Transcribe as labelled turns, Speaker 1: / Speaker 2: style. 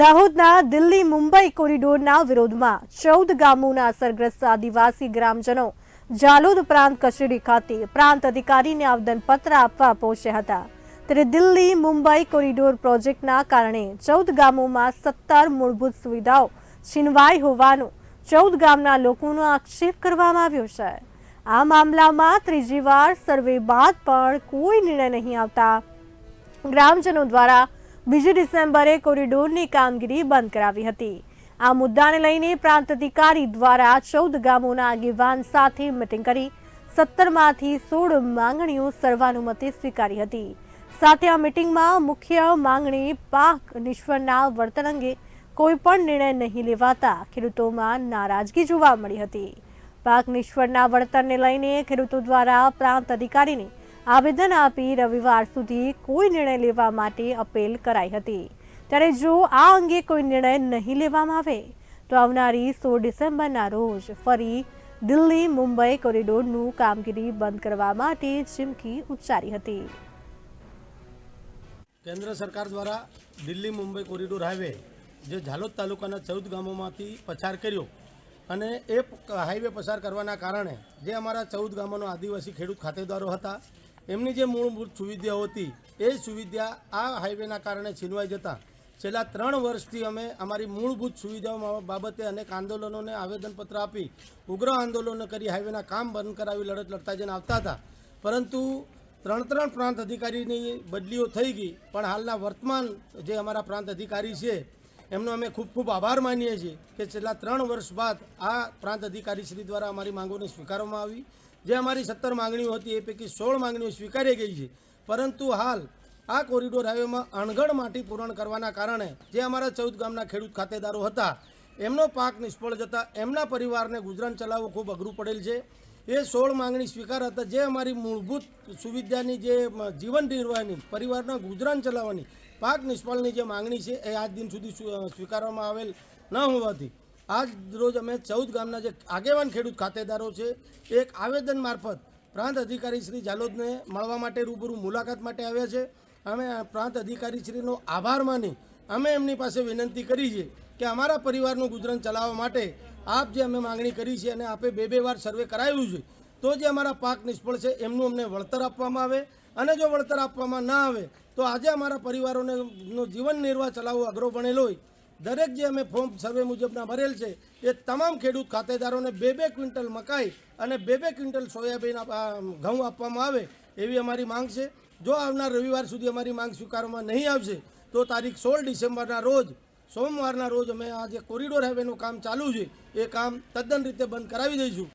Speaker 1: દાહોદના દિલ્હી મુંબઈ કોરિડોરના વિરોધમાં ચૌદ ગામોના અસરગ્રસ્ત આદિવાસી ગ્રામજનો જાલોદ પ્રાંત કચેરી ખાતે પ્રાંત અધિકારીને આવેદનપત્ર આપવા પહોંચ્યા હતા. ત્યારે દિલ્હી મુંબઈ કોરિડોર પ્રોજેક્ટના કારણે ચૌદ ગામોમાં સત્તર મૂળભૂત સુવિધાઓ છીનવાઈ હોવાનો ચૌદ ગામના લોકોનો આક્ષેપ કરવામાં આવ્યો છે. આ મામલામાં ત્રીજી વાર સર્વે બાદ પણ કોઈ નિર્ણય નહીં આવતા ગ્રામજનો દ્વારા બીજી ડિસેમ્બરે કોરિડોરની કામગીરી બંધ કરાવી હતી. આ મુદ્દાને લઈને પ્રાંત અધિકારી દ્વારા ચૌદ ગામોના આગેવાન સાથે મિટિંગ કરી સત્તરમાંથી સોળ માંગણીઓ સર્વાનુમતે સ્વીકારી હતી. સાથે આ મિટિંગમાં મુખ્ય માંગણી પાક નિષ્ફળના વર્તન અંગે કોઈ પણ નિર્ણય નહીં લેવાતા ખેડૂતોમાં નારાજગી જોવા મળી હતી. પાક નિષ્ફળના વળતરને લઈને ખેડૂતો દ્વારા પ્રાંત અધિકારીને આવેદન આપી રવિવાર સુધી કોઈ નિર્ણય લેવા માટે અપીલ કરાઈ હતી. ત્યારે જો આ અંગે કોઈ નિર્ણય નહીં લેવામાં આવે, તો આવનારી સોળ ડિસેમ્બરના રોજ ફરી દિલ્હી મુંબઈ કોરિડોરનું કામગીરી બંધ કરવા માટે ચીમકી ઉચ્ચારી હતી.
Speaker 2: કેન્દ્ર સરકાર દ્વારા દિલ્હી મુંબઈ કોરિડોર હાઈવે જે ઝાલોદ તાલુકાના ચૌદ ગામોમાંથી પસાર કર્યો અને એ હાઈવે પસાર કરવાના કારણે જે અમારા ચૌદ ગામોના આદિવાસી ખેડૂત ખાતેદારો હતા એમની જે મૂળભૂત સુવિધાઓ હતી, એ સુવિધા આ હાઈવેના કારણે છીનવાઈ જતા. છેલ્લા ત્રણ વર્ષથી અમે અમારી મૂળભૂત સુવિધાઓ બાબતે અનેક આંદોલનોને આવેદનપત્ર આપી, ઉગ્ર આંદોલનો કરી હાઈવેના કામ બંધ કરાવી લડત લડતા જઈને આવતા હતા. પરંતુ ત્રણ ત્રણ પ્રાંત અધિકારીની બદલીઓ થઈ ગઈ, પણ હાલના વર્તમાન જે અમારા પ્રાંત અધિકારી છે, એમનો અમે ખૂબ ખૂબ આભાર માનીએ છીએ કે છેલ્લા ત્રણ વર્ષ બાદ આ પ્રાંત અધિકારી શ્રી દ્વારા અમારી માંગોને સ્વીકારવામાં આવી. જે અમારી સત્તર માંગણીઓ હતી, એ પૈકી સોળ માંગણીઓ સ્વીકારી ગઈ છે. પરંતુ હાલ આ કોરિડોર હાઈવેમાં અણઘડ માટી પૂરણ કરવાના કારણે જે અમારા ચૌદ ગામના ખેડૂત ખાતેદારો હતા, એમનો પાક નિષ્ફળ જતા એમના પરિવારને ગુજરાન ચલાવવું ખૂબ અઘરું પડેલ છે. એ સોળ માંગણી સ્વીકાર હતા જે અમારી મૂળભૂત સુવિધાની જે જીવન નિર્વાહની, પરિવારના ગુજરાન ચલાવવાની, પાક નિષ્ફળની જે માંગણી છે, એ આજ દિન સુધી સ્વીકારવામાં આવેલ ન હોવાથી આજ રોજ અમે ચૌદ ગામના જે આગેવાન ખેડૂત ખાતેદારો છે, એક આવેદન મારફત પ્રાંત અધિકારી શ્રી જાલોદને મળવા માટે રૂબરૂ મુલાકાત માટે આવ્યા છે. અમે પ્રાંત અધિકારી શ્રીનો આભાર માની અમે એમની પાસે વિનંતી કરી છે કે અમારા પરિવારનું ગુજરાન ચલાવવા માટે આપ જે અમે માંગણી કરી છે અને આપે બે બે વાર સર્વે કરાવ્યું છે, તો જે અમારા પાક નિષ્ફળ છે એમનું અમને વળતર આપવામાં આવે અને જો વળતર આપવામાં ના આવે, તો આજે અમારા પરિવારોને જીવન નિર્વાહ ચલાવવો અઘરો બનેલો હોય. દરેક જે અમે ફોર્મ સર્વે મુજબના ભરેલ છે, એ તમામ ખેડૂત ખાતેદારોને બે બે ક્વિન્ટલ મકાઈ અને બે બે ક્વિન્ટલ સોયાબીન ઘઉં આપવામાં આવે એવી અમારી માંગ છે. જો આવનાર રવિવાર સુધી અમારી માંગ સ્વીકારવામાં નહીં આવશે, તો તારીખ સોળ ડિસેમ્બરના રોજ, સોમવારના રોજ અમે આ જે કોરિડોર હાઈવેનું કામ ચાલુ છે, એ કામ તદ્દન રીતે બંધ કરાવી દઈશું.